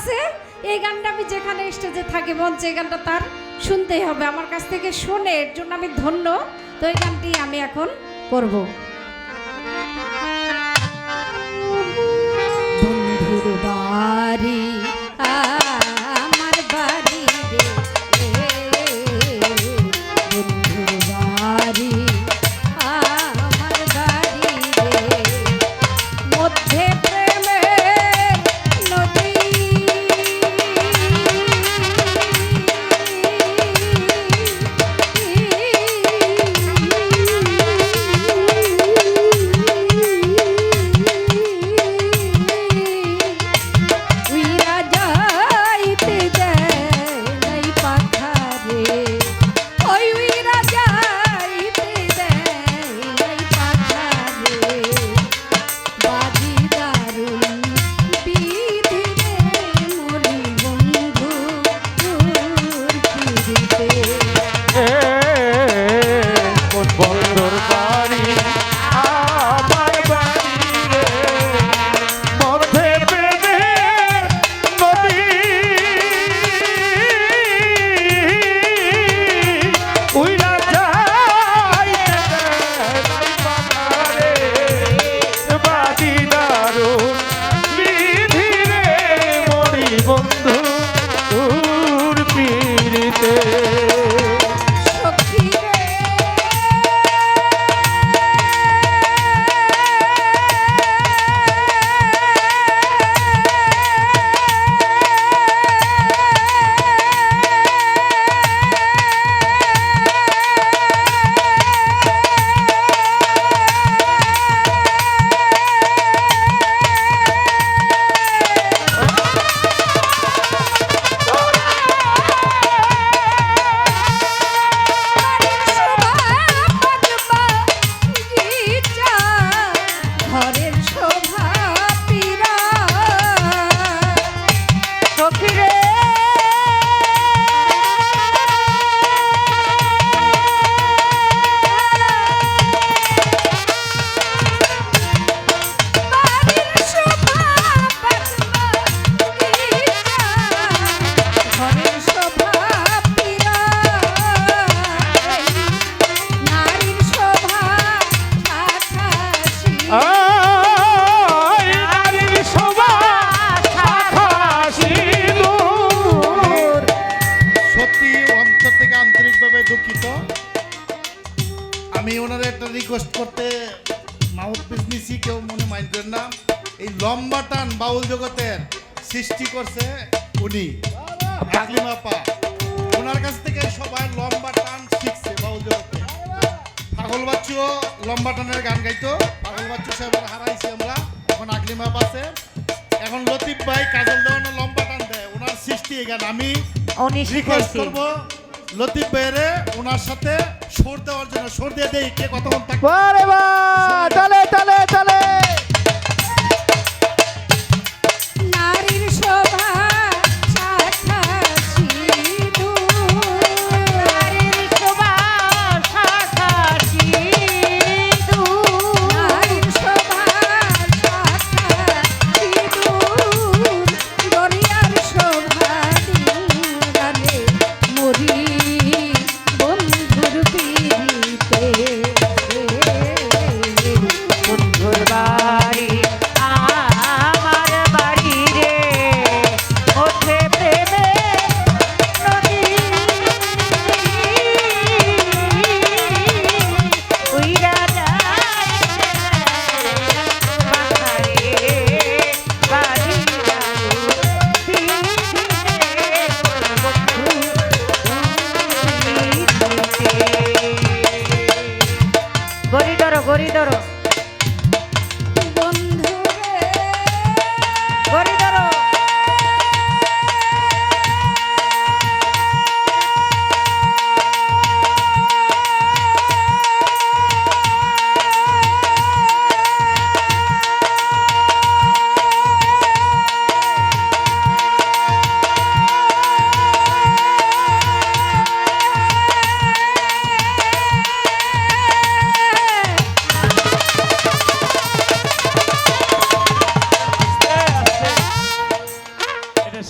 আছে, এই গানটা আমি যেখানে স্টেজে থাকি, মঞ্চে এই গানটা তার শুনতেই হবে। আমার কাছ থেকে শোনে, এর জন্য আমি ধন্য। তো এই গানটি আমি এখন করব। বন্ধুর বাড়ি আমি ওনার একটা রিকোয়েস্ট করতে মাউথ পিস নিছি কেউ মনে মাইন্ড করেন না। এই লম্বা টান বাউল জগতের সৃষ্টি করছে উনি আকলিমা ওনার কাছ থেকে সবাই লম্বা টান শিখছে বাউল জগতে। পাগল বাচ্চুও লম্বা টানের গান গাইতো। পাগল বাচ্চু সাহেবের হারাইছি আমরা এখন আকলিমা আছে। এখন লতিফ ভাই কাজল দেওয়ানো লম্বা টান দেয়। ওনার সৃষ্টি এই গান আমি রিকোয়েস্ট করব। লতিফ বেরে ওনার সাথে সুর দেওয়ার জন্য সুর দিয়ে দেই কে কতক্ষণ থাকবে বারে বাহ, পিড়িতে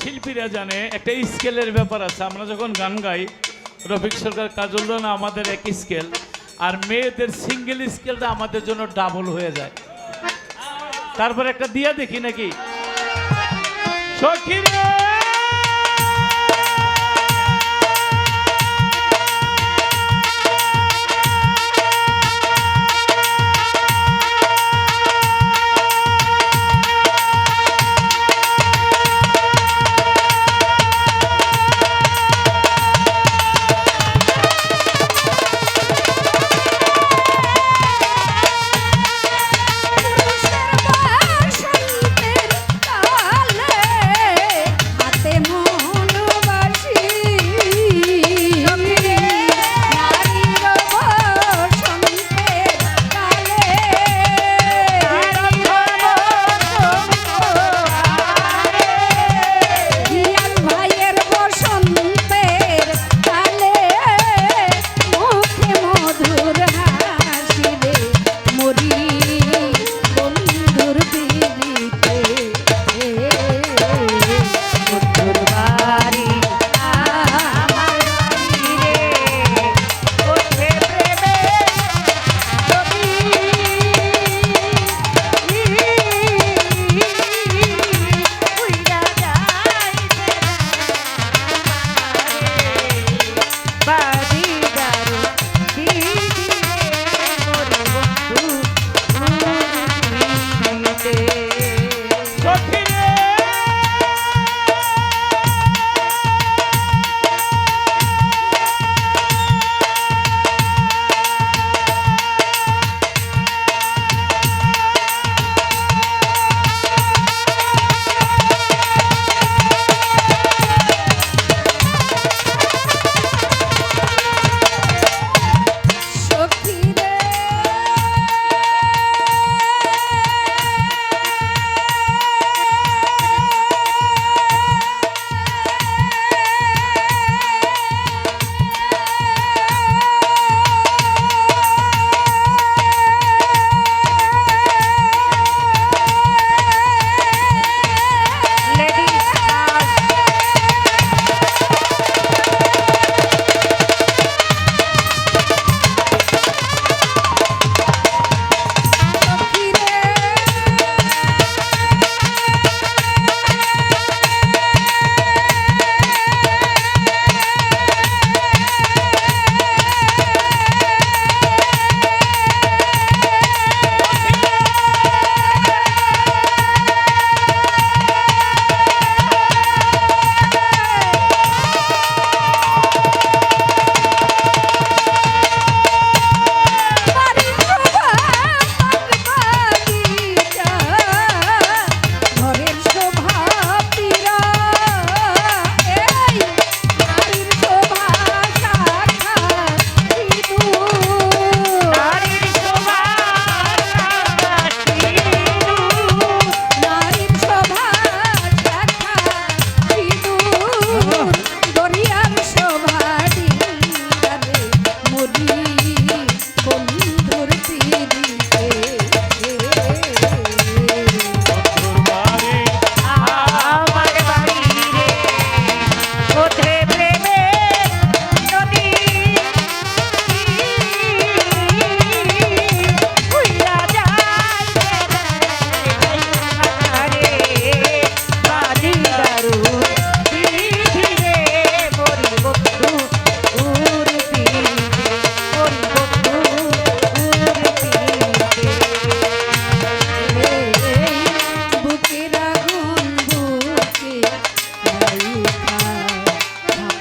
শিল্পীরা জানে, একটা স্কেলের ব্যাপার আছে। আমরা যখন গান গাই, রফিক সরকার, কাজল না আমাদের এক স্কেল, আর মেয়েদের সিঙ্গেল স্কেলটা আমাদের জন্য ডাবল হয়ে যায়। তারপর একটা দিয়া দেখি নাকি? সখী রে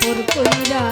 মোর কইরা